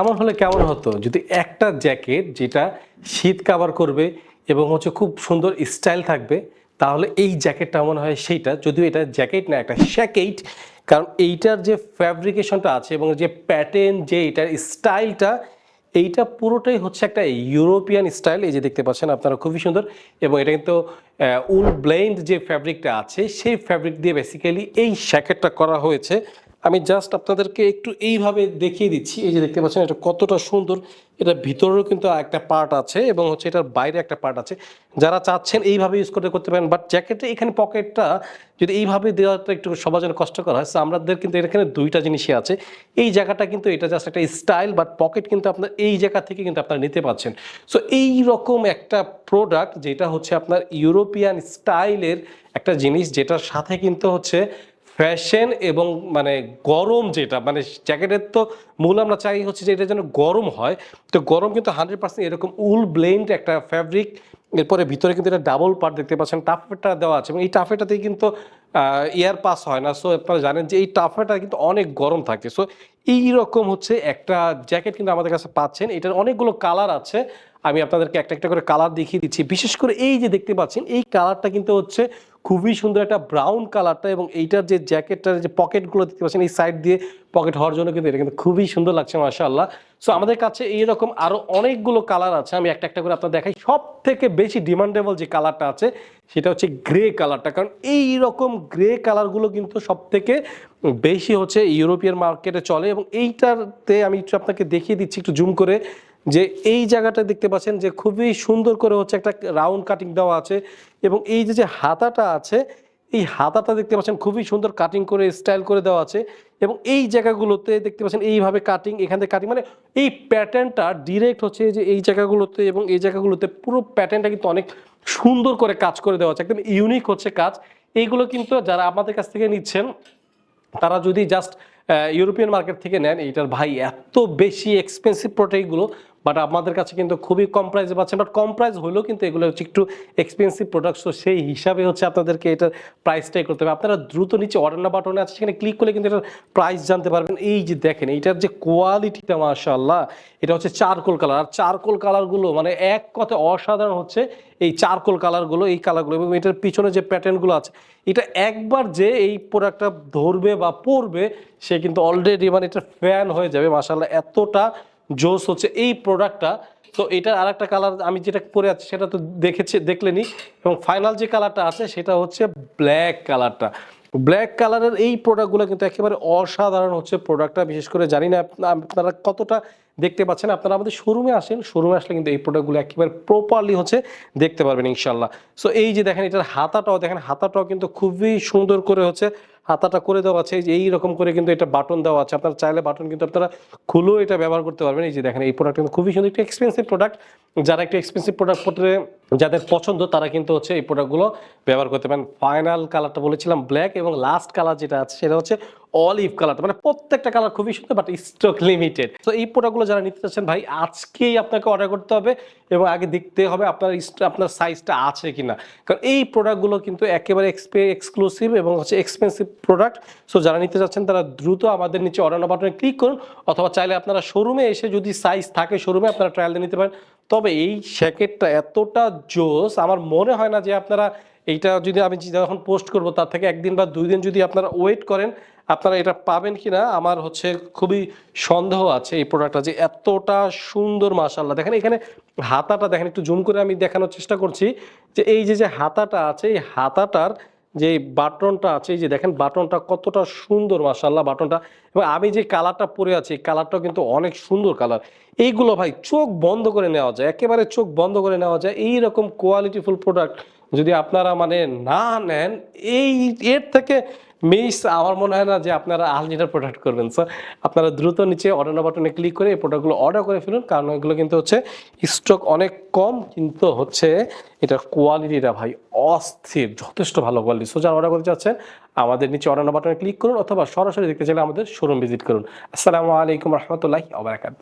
এমন হলে কেমন হতো? যদি একটা জ্যাকেট যেটা শীত কাভার করবে এবং হচ্ছে খুব সুন্দর স্টাইল থাকবে, তাহলে এই জ্যাকেটটা মনে হয় সেইটা। যদিও এটা জ্যাকেট না, একটা শ্যাকেট কারণ এইটার যে ফ্যাব্রিকেশনটা আছে এবং যে প্যাটার্ন যে এটার স্টাইলটা এইটা পুরোটাই হচ্ছে একটা ইউরোপিয়ান স্টাইল এই যে দেখতে পাচ্ছেন আপনারা, খুবই সুন্দর। এবং এটা কিন্তু উল ব্লেন্ড যে ফ্যাব্রিকটা আছে, সেই ফ্যাব্রিক দিয়ে বেসিক্যালি এই শ্যাকেটটা করা হয়েছে। আমি জাস্ট আপনাদেরকে একটু এইভাবে দেখিয়ে দিচ্ছি। এই যে দেখতে পাচ্ছেন, এটা কতটা সুন্দর। এটা ভিতরেও কিন্তু একটা পার্ট আছে এবং হচ্ছে এটার বাইরে একটা পার্ট আছে। যারা চাচ্ছেন এইভাবে ইউজ করতে করতে পারেন বাট জ্যাকেটে এখানে পকেটটা যদি এইভাবে দেওয়াটা একটু সবার জন্য কষ্টকর হয় আমাদের কিন্তু এখানে দুইটা জিনিসই আছে। এই জায়গাটা কিন্তু এটা জাস্ট একটা স্টাইল বাট পকেট কিন্তু আপনার এই জায়গা থেকে কিন্তু আপনারা নিতে পারছেন। সো এই রকম একটা প্রোডাক্ট যেটা হচ্ছে আপনার ইউরোপিয়ান স্টাইলের একটা জিনিস, যেটার সাথে কিন্তু হচ্ছে ফ্যাশন এবং মানে গরম যেটা মানে জ্যাকেটের তো মূল আমরা চাই হচ্ছে যে এটা যেন গরম হয়। তো গরম কিন্তু হান্ড্রেড পার্সেন্ট এরকম উল ব্লেন্ড একটা ফ্যাব্রিক। এরপরে ভিতরে কিন্তু এটা ডাবল পার্ট দেখতে পাচ্ছেন, টাফেটা দেওয়া আছে এবং এই টাফেটাতেই কিন্তু এয়ার পাস হয় না। সো আপনারা জানেন যে এই টাফেটা কিন্তু অনেক গরম থাকে। সো এই রকম হচ্ছে একটা জ্যাকেট কিন্তু আমাদের কাছে পাচ্ছেন। এটার অনেকগুলো কালার আছে। আমি আপনাদেরকে একটা একটা করে কালার দেখিয়ে দিচ্ছি। বিশেষ করে এই যে দেখতে পাচ্ছেন, এই কালারটা কিন্তু হচ্ছে খুবই সুন্দর একটা ব্রাউন কালারটা এবং এইটার যে জ্যাকেটটার যে পকেটগুলো দেখতে পাচ্ছেন, এই সাইড দিয়ে পকেট হওয়ার জন্য কিন্তু এটা কিন্তু খুবই সুন্দর লাগছে, মাশাআল্লাহ। সো আমাদের কাছে এইরকম আরও অনেকগুলো কালার আছে, আমি একটা একটা করে আপনার দেখাই। সব থেকে বেশি ডিমান্ডেবল যে কালারটা আছে, সেটা হচ্ছে গ্রে কালারটা কারণ এই রকম গ্রে কালারগুলো কিন্তু সব থেকে বেশি হচ্ছে ইউরোপিয়ান মার্কেটে চলে এবং এইটাতে আমি একটু আপনাকে দেখিয়ে দিচ্ছি, একটু জুম করে। যে এই জায়গাটা দেখতে পাচ্ছেন যে খুবই সুন্দর করে হচ্ছে একটা রাউন্ড কাটিং দেওয়া আছে এবং এই যে যে হাতাটা আছে, এই হাতাটা দেখতে পাচ্ছেন খুবই সুন্দর কাটিং করে, স্টাইল করে দেওয়া আছে এবং এই জায়গাগুলোতে দেখতে পাচ্ছেন এইভাবে কাটিং, এখান থেকে কাটিং মানে এই প্যাটার্নটা ডিরেক্ট হচ্ছে যে এই জায়গাগুলোতে এবং এই জায়গাগুলোতে পুরো প্যাটার্নটা কিন্তু অনেক সুন্দর করে কাজ করে দেওয়া আছে, একদম ইউনিক হচ্ছে কাজ। এইগুলো কিন্তু যারা আমাদের কাছ থেকে নিচ্ছেন, তারা যদি জাস্ট ইউরোপিয়ান মার্কেট থেকে নেন, এইটার ভাই এত বেশি এক্সপেন্সিভ প্রোডাক্টগুলো বাট আমাদের কাছে কিন্তু খুবই কম প্রাইসে পাচ্ছেন। বাট কম প্রাইস হলেও কিন্তু এগুলো হচ্ছে একটু এক্সপেন্সিভ প্রোডাক্ট তো সেই হিসাবে হচ্ছে আপনাদেরকে এটার প্রাইসটাই করতে হবে। আপনারা দ্রুত নিচে অর্ডার না বাটনে আছে, সেখানে ক্লিক করলে কিন্তু এটার প্রাইস জানতে পারবেন। এই যে দেখেন, এইটার যে কোয়ালিটিটা মাশাআল্লাহ, এটা হচ্ছে চারকোল কালার আর চারকোল কালারগুলো মানে এক কথায় অসাধারণ হচ্ছে এই চারকোল কালারগুলো এই কালারগুলো এবং এটার পিছনে যে প্যাটার্নগুলো আছে, এটা একবার যে এই প্রোডাক্টটা ধরবে বা পরবে, সে কিন্তু অলরেডি মানে এটা ফ্যান হয়ে যাবে, মাশাআল্লাহ। এতটা জোস হচ্ছে এই প্রোডাক্টটা। তো এটা আর একটা কালার আমি যেটা পরে আছি সেটা তো দেখেছি, দেখলেনি। এবং ফাইনাল যে কালারটা আছে সেটা হচ্ছে ব্ল্যাক কালারটা। ব্ল্যাক কালারের এই প্রোডাক্টগুলো কিন্তু একেবারে অসাধারণ হচ্ছে প্রোডাক্টটা। বিশেষ করে জানি না আপনারা কতটা দেখতে পাচ্ছেন, আপনারা আমাদের শোরুমে আসেন শোরুমে আসলে কিন্তু এই প্রোডাক্টগুলো একেবারে প্রপারলি হচ্ছে দেখতে পারবেন ইনশাল্লাহ সো এই যে দেখেন, এটার হাতাটাও দেখেন, হাতাটাও কিন্তু খুবই সুন্দর করে হচ্ছে হাতাটা করে দেওয়া আছে, এই যে এইরকম করে কিন্তু এটা বাটন দেওয়া আছে। আপনারা চাইলে বাটন কিন্তু আপনারা খুলেও এটা ব্যবহার করতে পারবেন। এই যে দেখেন, এই প্রোডাক্ট কিন্তু খুবই সুন্দর, একটা এক্সপেন্সিভ প্রোডাক্ট যারা একটু এক্সপেন্সিভ প্রোডাক্ট পড়তে, যাদের পছন্দ, তারা কিন্তু হচ্ছে এই প্রোডাক্টগুলো ব্যবহার করতে পারেন। ফাইনাল কালারটা বলেছিলাম ব্ল্যাক এবং লাস্ট কালার যেটা আছে, সেটা হচ্ছে অলিভ কালারটা মানে প্রত্যেকটা কালার খুবই সুন্দর বাট স্টক লিমিটেড তো এই প্রোডাক্টগুলো যারা নিতে চাচ্ছেন ভাই, আজকেই আপনাকে অর্ডার করতে হবে এবং আগে দেখতে হবে আপনার আপনার সাইজটা আছে কিনা। কারণ এই প্রোডাক্টগুলো কিন্তু একেবারে এক্সক্লুসিভ এবং হচ্ছে এক্সপেন্সিভ প্রোডাক্ট সো যারা নিতে চাচ্ছেন, তারা দ্রুত আমাদের নিচে অর্ডার বাটনে ক্লিক করুন, অথবা চাইলে আপনারা শোরুমে এসে যদি সাইজ থাকে শোরুমে আপনারা ট্রায়াল দিয়ে নিতে পারেন। তবে এই শ্যাকেটটা এতটা জোস, আমার মনে হয় না যে আপনারা এইটা যদি আমি যখন পোস্ট করব, তার থেকে একদিন বা দুই দিন যদি আপনারা ওয়েট করেন আপনারা এটা পাবেন কি না আমার হচ্ছে খুবই সন্দেহ আছে এই প্রোডাক্টটা যে এতটা সুন্দর মাশাল্লাহ দেখেন এখানে হাতাটা, দেখেন একটু জুম করে আমি দেখানোর চেষ্টা করছি যে এই যে যে হাতাটা আছে, এই হাতাটার যে বাটনটা আছে, এই যে দেখেন বাটনটা কতটা সুন্দর মাশাল্লাহ বাটনটা। এবং আমি যে কালারটা পরে আছি, এই কালারটাও কিন্তু অনেক সুন্দর কালার। এইগুলো ভাই চোখ বন্ধ করে নেওয়া যায়, একেবারে চোখ বন্ধ করে নেওয়া যায় এই রকম কোয়ালিটিফুল প্রোডাক্ট যদি আপনারা মানে না নেন, এই এর থেকে মিস, আমার মনে হয় না যে আপনারা আলজিটার প্রোডাক্ট করবেন। সো আপনারা দ্রুত নিচে অর্ডার বাটনে ক্লিক করে এই প্রোডাক্টগুলো অর্ডার করে ফেলুন। কারণ এগুলো কিন্তু হচ্ছে স্টক অনেক কম, কিন্তু হচ্ছে এটার কোয়ালিটিটা ভাই অস্থির, যথেষ্ট ভালো কোয়ালিটি সো যারা অর্ডার করতে চাচ্ছেন, আমাদের নিচে অর্ডার বাটনে ক্লিক করুন অথবা সরাসরি দেখতে চাইলে আমাদের শোরুম ভিজিট করুন। আসসালামু আলাইকুম রহমতুল্লাহ আবরাকাত